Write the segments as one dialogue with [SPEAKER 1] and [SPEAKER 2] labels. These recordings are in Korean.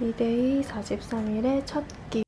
[SPEAKER 1] 2데이 43일의 첫 끼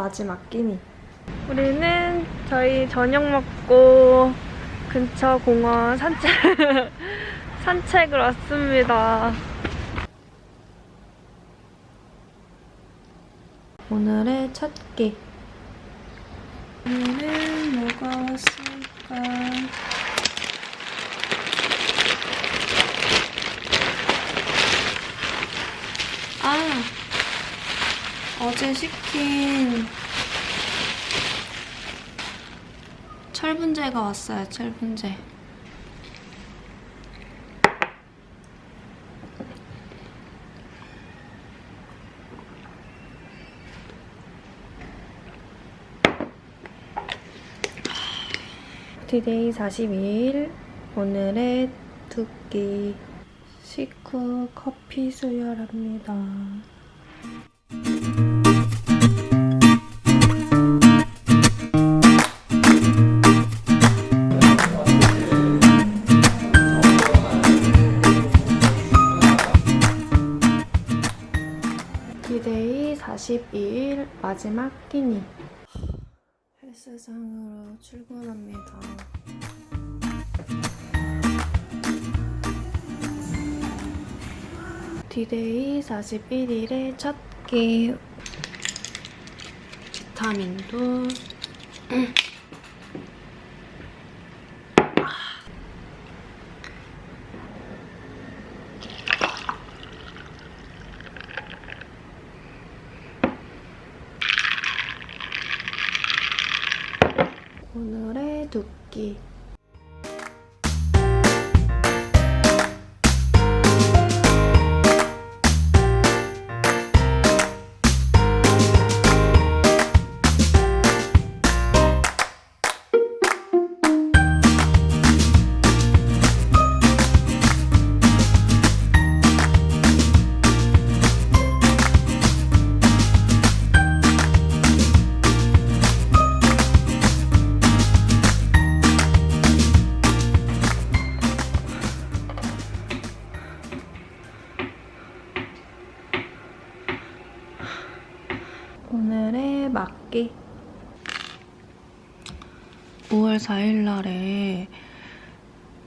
[SPEAKER 1] 마지막 끼니. 우리는 저희 저녁 먹고 근처 공원 산책 산책을 왔습니다. 오늘의 첫 끼. 오늘은 뭐가 왔을까? 아, 어제 시킨 철분제가 왔어요, 철분제. 디데이 42일 오늘의 두끼 시크 커피 수혈합니다. 디데이 42일 마지막 끼니 헬스장으로 출근합니다. 디데이 41일의 첫 끼. 비타민도 오 5월 4일 날에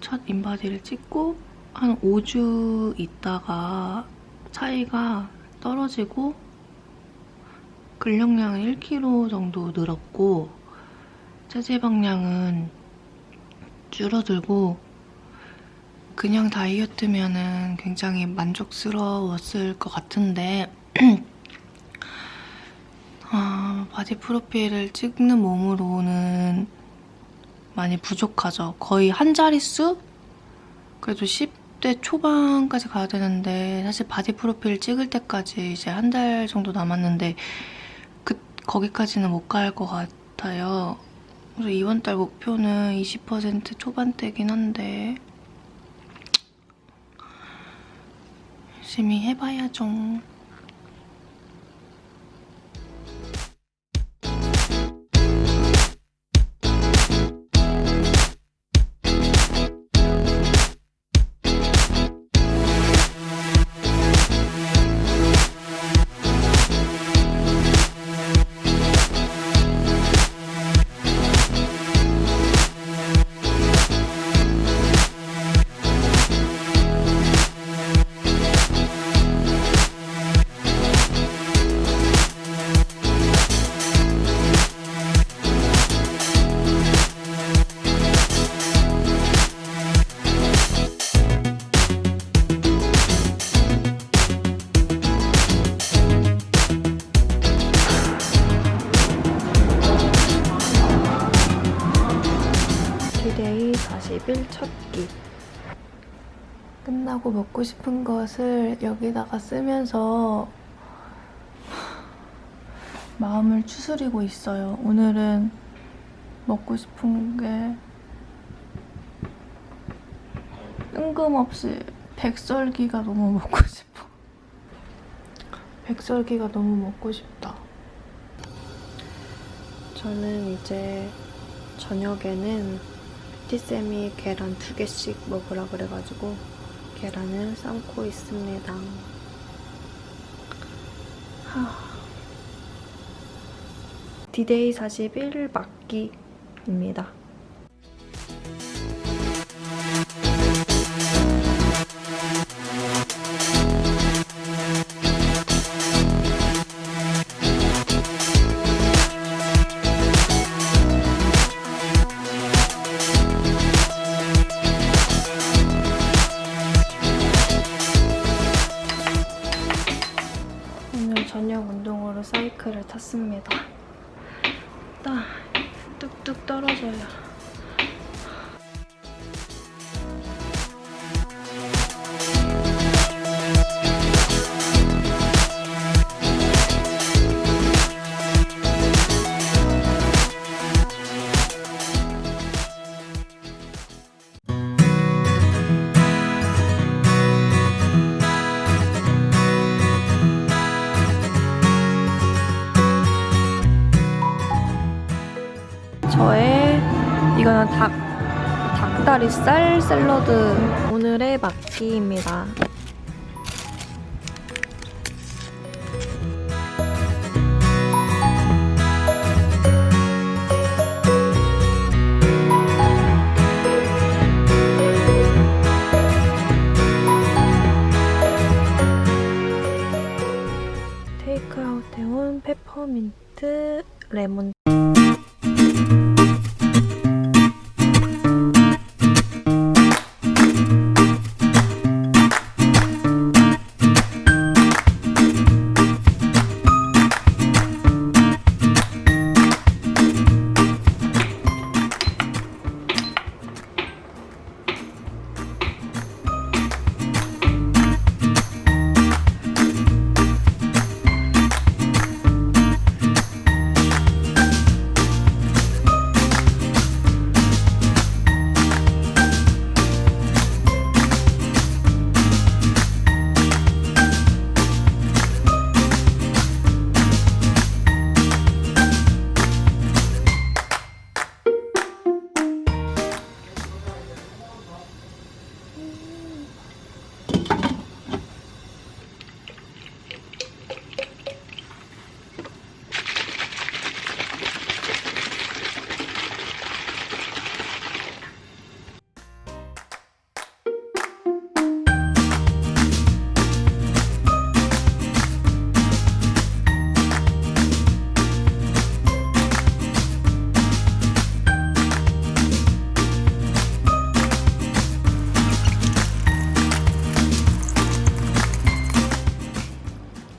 [SPEAKER 1] 첫 인바디를 찍고 한 5주 있다가 차이가 떨어지고 근력량은 1kg 정도 늘었고 체지방량은 줄어들고 그냥 다이어트면은 굉장히 만족스러웠을 것 같은데 아, 바디 프로필을 찍는 몸으로는 많이 부족하죠. 거의 한 자릿수? 그래도 10대 초반까지 가야 되는데 사실 바디 프로필 찍을 때까지 이제 한 달 정도 남았는데 그 거기까지는 못 갈 것 같아요. 그래서 이번 달 목표는 20% 초반대긴 한데 열심히 해봐야죠. 40일 첫 끼.
[SPEAKER 2] 끝나고 먹고 싶은 것을 여기다가 쓰면서 마음을 추스리고 있어요. 오늘은 먹고 싶은 게 뜬금없이 백설기가 너무 먹고 싶어. 백설기가 너무 먹고 싶다.
[SPEAKER 1] 저는 이제 저녁에는 티쌤이 계란 두 개씩 먹으라 그래가지고 계란을 삶고 있습니다. 하... 디데이 41 막기입니다. 탔습니다. 이거는 닭 닭다리살 샐러드 오늘의 막기입니다. 테이크아웃 해온 페퍼민트 레몬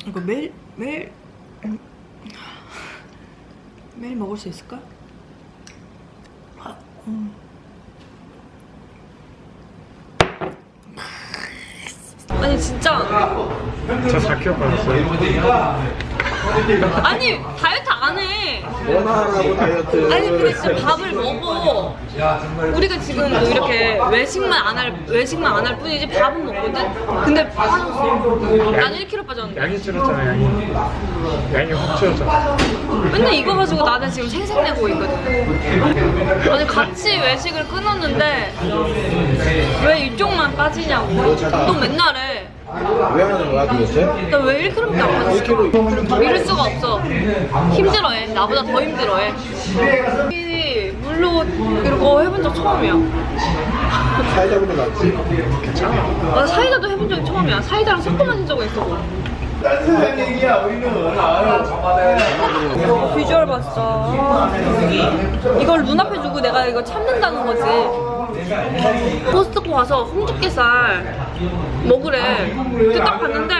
[SPEAKER 3] 이거 매일 매일 음, 매일 먹을 수 있을까? 아, 음.
[SPEAKER 4] 아니 진짜
[SPEAKER 5] 저 4kg 빠졌어요.
[SPEAKER 4] 아니 안 해.
[SPEAKER 5] 원하라고 다이어트.
[SPEAKER 4] 아니 근데 진짜 밥을 먹어. 우리가 지금 뭐 이렇게 외식만 안 할 외식만 안 할 뿐이지 밥은 먹거든. 근데 빠졌어. 나는 1kg 빠졌는데.
[SPEAKER 5] 양이 줄었잖아 양이. 양이 확 줄었잖아.
[SPEAKER 4] 맨날 이거 가지고 나는 지금 생색내고 있거든. 아니 같이 외식을 끊었는데 왜 이쪽만 빠지냐고. 또 맨날 해.
[SPEAKER 6] 왜 하는 거야 도대체?
[SPEAKER 4] 나 왜 1kg밖에 안 빠졌어? 이럴 수가 없어. 힘들어해. 나보다 더 힘들어해. 이 물로 이러고 해본 적 처음이야.
[SPEAKER 6] 사이다보다 낫지?
[SPEAKER 4] 나 사이다도 해본 적이 처음이야. 사이다랑 섞어 마신 적은 있어.
[SPEAKER 6] 딴 얘기야 우리는
[SPEAKER 4] 비주얼 봤어. 이걸 눈앞에 두고 내가 이거 참는다는 거지. 코스트코 가서 홍두깨살 먹으래. 근데 딱 봤는데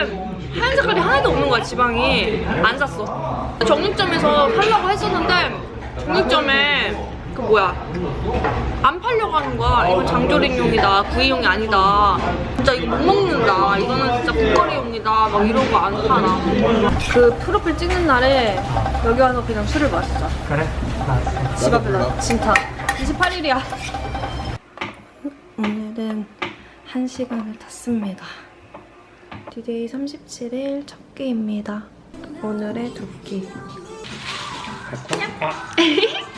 [SPEAKER 4] 하얀 색깔이 하나도 없는 거야 지방이. 안 샀어. 정육점에서 살려고 했었는데 정육점에 그 뭐야? 안 팔려고 하는 거야. 이건 장조림용이다. 구이용이 아니다. 진짜 이거 못 먹는다. 이거는 진짜 국거리용이다. 막 이런 거 안 파나 그 프로필 찍는 날에 여기 와서 그냥 술을 마시자.
[SPEAKER 7] 그래?
[SPEAKER 4] 집 앞에다 진짜 28일이야.
[SPEAKER 1] 오늘은 1시간을 탔습니다. 디데이 37일 첫 끼입니다. 오늘의 두 끼.